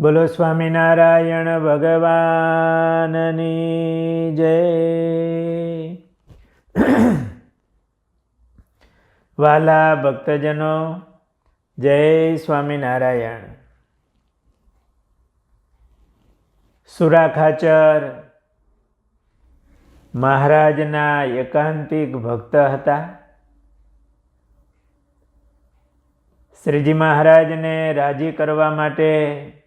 બોલો સ્વામિનારાયણ ભગવાનની જય. વાલા ભક્તજનો, જય સ્વામિનારાયણ. સુરાખાચર મહારાજના એકાંતિક ભક્ત હતા. શ્રીજી મહારાજને રાજી કરવા માટે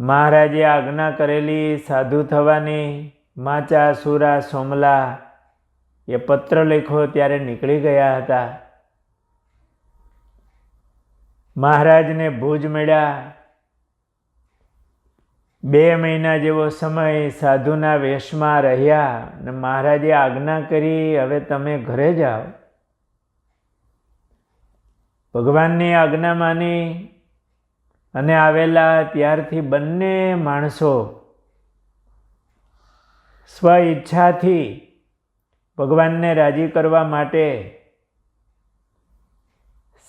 મહારાજે આજ્ઞા કરેલી સાધુ થવાની, માચા સુરા સોમલા. એ પત્ર લખ્યો ત્યારે નીકળી ગયા હતા. મહારાજને ભુજ મળ્યા. બે મહિના જેવો સમય સાધુના વેશમાં રહ્યા અને મહારાજે આજ્ઞા કરી, હવે તમે ઘરે જાઓ. ભગવાનની આજ્ઞા માની અને આવેલા ત્યારથી બંને માણસો સ્વ ઈચ્છાથી ભગવાનને રાજી કરવા માટે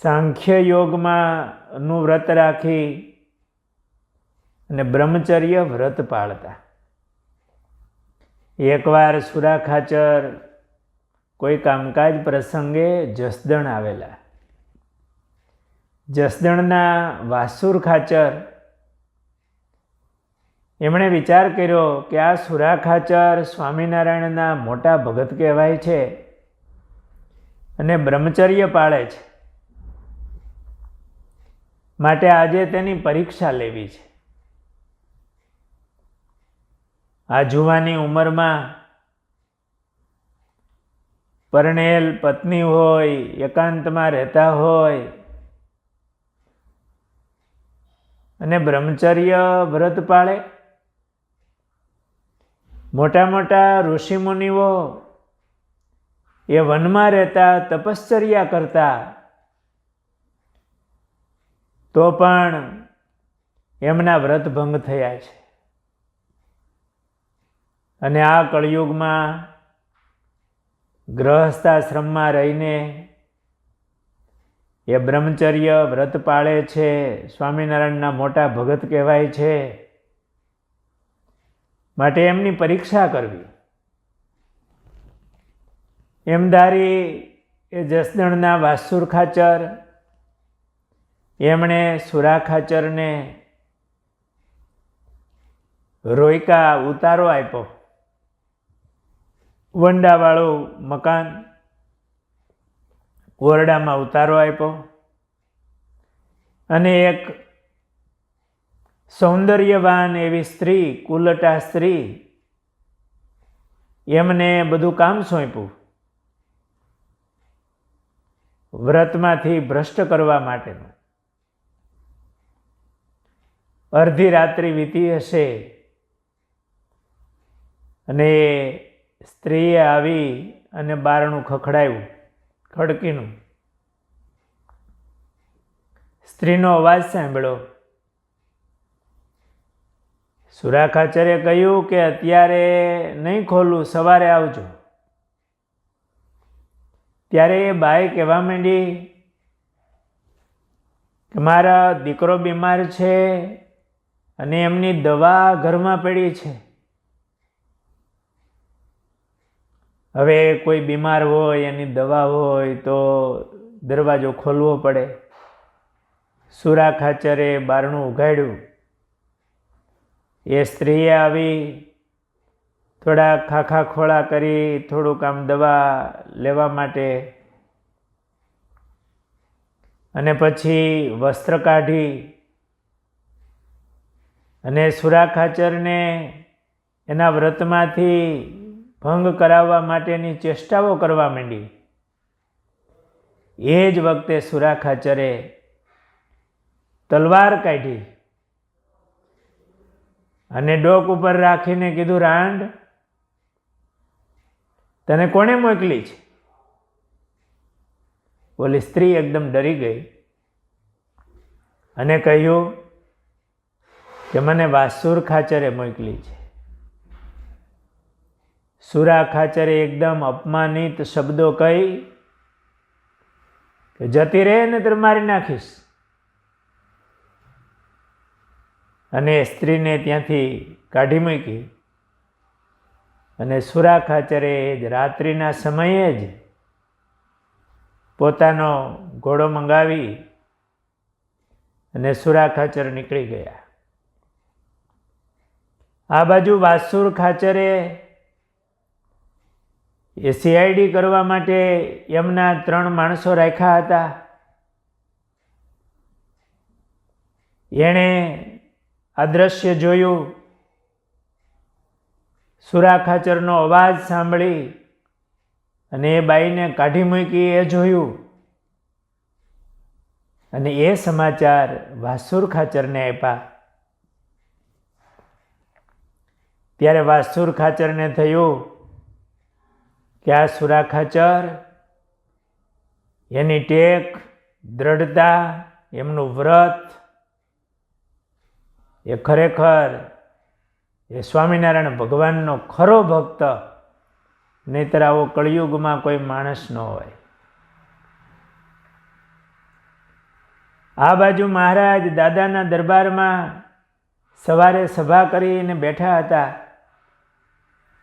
સાંખ્ય યોગમાં નું વ્રત રાખી અને બ્રહ્મચર્ય વ્રત પાળતા. એકવાર સુરાખાચર કોઈ કામકાજ પ્રસંગે જસદણ આવેલા. જસદણના વાસુર ખાચર. એમણે વિચાર કર્યો કે આ સુરા ખાચર સ્વામિનારાયણના મોટા ભગત કહેવાય છે અને બ્રહ્મચર્ય પાળે છે. માટે આજે તેની પરીક્ષા લેવી છે. આ જુવાની ઉંમરમાં પરણેલ પત્ની હોય, એકાંતમાં રહેતા હોય અને બ્રહ્મચર્ય વ્રત પાળે. મોટા મોટા ઋષિમુનિઓ એ વનમાં રહેતા, તપશ્ચર્યા કરતા. તો પણ એમના વ્રત ભંગ થયા છે. અને આ કળયુગમાં ગ્રહસ્થાશ્રમમાં રહીને એ બ્રહ્મચર્ય વ્રત પાળે છે, સ્વામિનારાયણના મોટા ભગત કહેવાય છે. માટે એમની પરીક્ષા કરવી. એમ ધારી એ જસદણના વાસુર ખાચર, એમણે સુરા ખાચરને રોયકા ઉતારો આપ્યો. વંડાવાળું મકાન ઓરડામાં ઉતારો આપ્યો. અને એક સૌંદર્યવાન એવી સ્ત્રી, કુલટા સ્ત્રી, એમને બધું કામ સોંપ્યું. વ્રતમાંથી ભ્રષ્ટ કરવા માટેનું. અડધી રાત્રિ વીતી હશે અને સ્ત્રીએ આવી અને બારણું ખખડાયું. ખડકીનું. સ્ત્રીનો અવાજ સાંભળ્યો સુરાખાચરે કહ્યું કે અત્યારે નહીં ખોલું, સવારે આવજો. ત્યારે એ બાઈ કહેવા માંડી કે મારા દીકરો બીમાર છે અને એમની દવા ઘરમાં પડી છે. હવે કોઈ બીમાર હોય, એની દવા હોય, તો દરવાજો ખોલવો પડે. સુરા ખાચરે બારણું ઉઘાડ્યું. એ સ્ત્રીએ આવી, થોડા ખાખા ખોળા કરી, થોડુંક આમ દવા લેવા માટે. અને પછી વસ્ત્ર કાઢી. અને સુરા ખાચરને એના વ્રતમાંથી ભંગ કરાવવા માટેની ચેષ્ટાઓ કરવા માંડી. એ જ વખતે સુરા ખાચરે તલવાર કાઢી અને ડોક ઉપર રાખીને કીધું, રાંડ, તને કોણે મોકલી છે? ઓલી સ્ત્રી એકદમ ડરી ગઈ અને કહ્યું કે મને વાસુર ખાચરે મોકલી છે. સુરા ખાચરે એકદમ અપમાનિત શબ્દો કહી કે જતી રહે ને તર મારી નાખીશ. અને સ્ત્રીને ત્યાંથી કાઢી મૂકી. અને સુરા ખાચરે જ રાત્રિના સમયે જ પોતાનો ઘોડો મંગાવી અને સુરા ખાચર નીકળી ગયા. આ બાજુ વાસુર ખાચરે એ સીઆઈડી કરવા માટે એમના ત્રણ માણસો રાખ્યા હતા. એણે આ જોયું. સુરા ખાચરનો અવાજ સાંભળી અને એ બાઈને કાઢી મૂકી એ જોયું. અને એ સમાચાર વાસુર ખાચરને આપ્યા. ત્યારે વાસુર ખાચરને થયું કે આ સુરાખાચર એની ટેક, દ્રઢતા, એમનું વ્રત. એ ખરેખર એ સ્વામિનારાયણ ભગવાનનો ખરો ભક્ત, નહીતર આવો કળિયુગમાં કોઈ માણસ ન હોય. આ બાજુ મહારાજ દાદાના દરબારમાં સવારે સભા કરીને બેઠા હતા.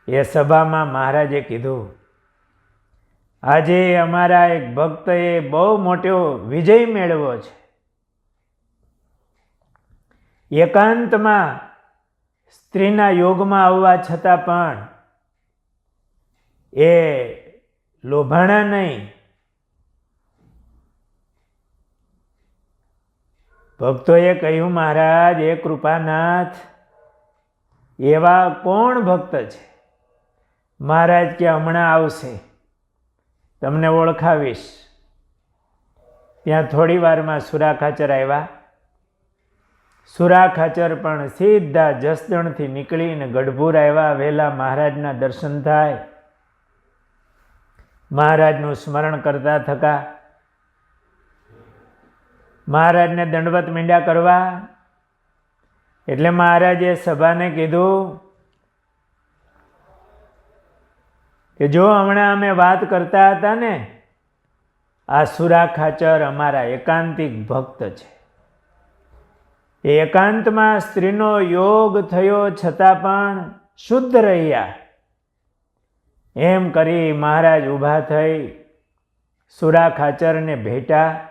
એ સભામાં મહારાજે કીધું આજે અમારા એક ભક્તએ બહુ મોટો વિજય મેળવ્યો છે. એકાંતમાં સ્ત્રીના યોગમાં આવવા છતાં પણ એ લોભાણા નહીં. ભક્તોએ કહ્યું, મહારાજ, એ કૃપાનાથ એવા કોણ ભક્ત છે? મહારાજ કે હમણાં આવશે. તમને ઓળખાવીશ. ત્યાં થોડી વારમાં સુરા ખાચર આવ્યા. સુરા ખાચર પણ સીધા જસદણથી નીકળીને ગઢપુર આવ્યા. વહેલા મહારાજના દર્શન થાય. મહારાજનું સ્મરણ કરતા થકા. મહારાજને દંડવત મીંડા કરવા. એટલે મહારાજે સભાને કીધું કે જો હમણાં અમે વાત કરતા હતા ને, આ સુરા ખાચર અમારા એકાંતિક ભક્ત છે. એ એકાંતમાં સ્ત્રીનો યોગ થયો છતાં પણ શુદ્ધ રહ્યા. એમ કરી મહારાજ ઊભા થઈ સુરા ખાચરને ભેટા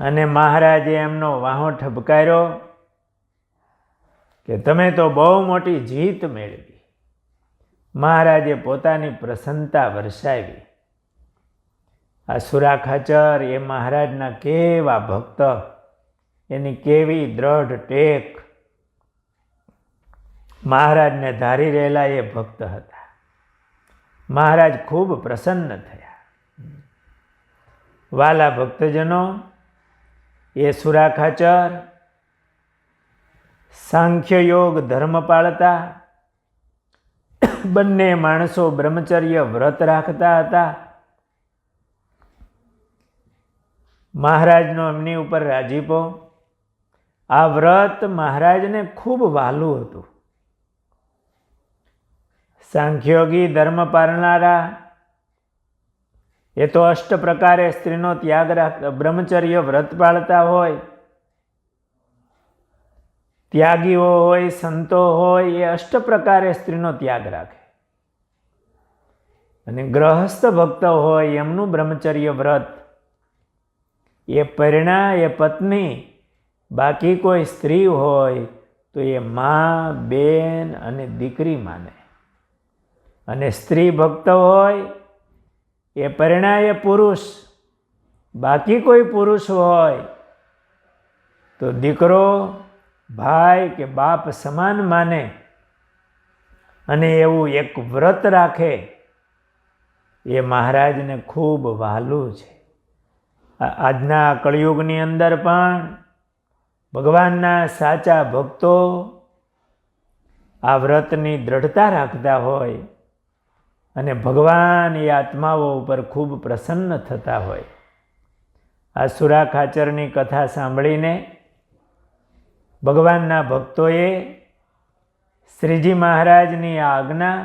અને મહારાજે એમનો વાહો ઠપકાર્યો કે તમે તો બહુ મોટી જીત મેળવી. મહારાજે પોતાની પ્રસન્નતા વરસાવી. આ સુરા ખાચર એ મહારાજના કેવા ભક્ત, એની કેવી દ્રઢ ટેક. મહારાજને ધારી રહેલા એ ભક્ત હતા. મહારાજ ખૂબ પ્રસન્ન થયા. વાલા ભક્તજનો, એ સુરા ખાચર, સાંખ્ય યોગ ધર્મ પાળતા બંને માણસો બ્રહ્મચર્ય વ્રત રાખતા હતા. મહારાજનો એમની ઉપર રાજીપો. આ વ્રત મહારાજને ખૂબ વહાલું હતું. સાંખ્યોગી ધર્મ પાળનારા એ તો અષ્ટ પ્રકારે સ્ત્રીનો ત્યાગ રાખ, બ્રહ્મચર્ય વ્રત પાળતા હોય ત્યાગીઓ હોય, સંતો હોય, એ અષ્ટ પ્રકારે સ્ત્રીનો ત્યાગ રાખે. અને ગ્રહસ્થ ભક્ત હોય, એમનું બ્રહ્મચર્ય વ્રત. એ પરિણા, એ પત્ની, બાકી કોઈ સ્ત્રી હોય, તો એ મા, બેન અને દીકરી માને. અને સ્ત્રી ભક્ત હોય, એ પરિણાય પુરુષ. બાકી કોઈ પુરુષ હોય, તો દીકરો ભાઈ કે બાપ સમાન માને અને એવું એક વ્રત રાખે, એ મહારાજને ખૂબ વહાલું છે. આજના કળિયુગની અંદર પણ ભગવાનના સાચા ભક્તો આ વ્રતની દ્રઢતા રાખતા હોય અને ભગવાન એ આત્માઓ ઉપર ખૂબ પ્રસન્ન થતા હોય. આ સુરા ખાચરની કથા સાંભળીને ભગવાનના ભક્તોએ શ્રીજી મહારાજની આજ્ઞા,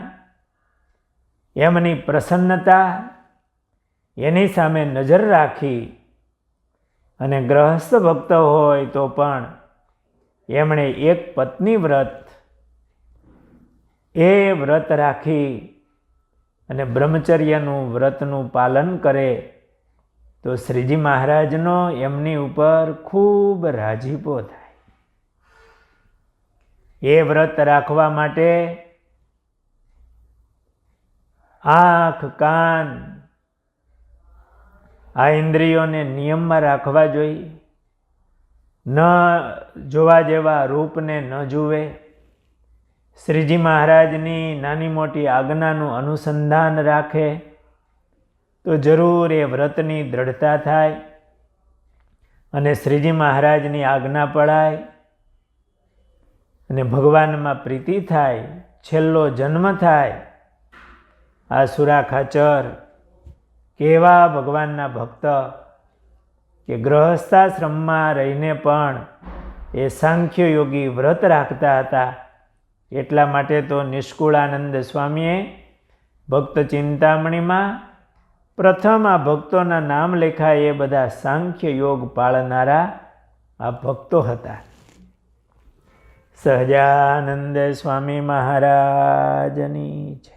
એમની પ્રસન્નતા, એની સામે નજર રાખી અને ગ્રહસ્થ ભક્ત હોય તો પણ એમણે એક પત્ની વ્રત, એ વ્રત રાખી અને બ્રહ્મચર્યનું વ્રતનું પાલન કરે તો શ્રીજી મહારાજનો એમની ઉપર ખૂબ રાજીપો થાય. એ વ્રત રાખવા માટે આંખ, કાન, આ ઇન્દ્રિયોને નિયમમાં રાખવા જોઈએ. ન જોવા જેવા રૂપને ન જુએ. શ્રીજી મહારાજની નાની મોટી આજ્ઞાનું અનુસંધાન રાખે તો જરૂર એ વ્રતની દ્રઢતા થાય અને શ્રીજી મહારાજની આજ્ઞા પડાય અને ભગવાનમાં પ્રીતિ થાય, છેલ્લો જન્મ થાય. આ સુરા ખાચર કેવા ભગવાનના ભક્ત કે ગ્રહસ્થાશ્રમમાં રહીને પણ એ સાંખ્ય યોગી વ્રત રાખતા હતા. એટલા માટે તો નિષ્કુળાનંદ સ્વામીએ ભક્ત ચિંતામણીમાં પ્રથમ આ ભક્તોના નામ લેખાય એ બધા સાંખ્ય યોગ પાળનારા આ ભક્તો હતા. સહજાનંદ સ્વામી મહારાજની છે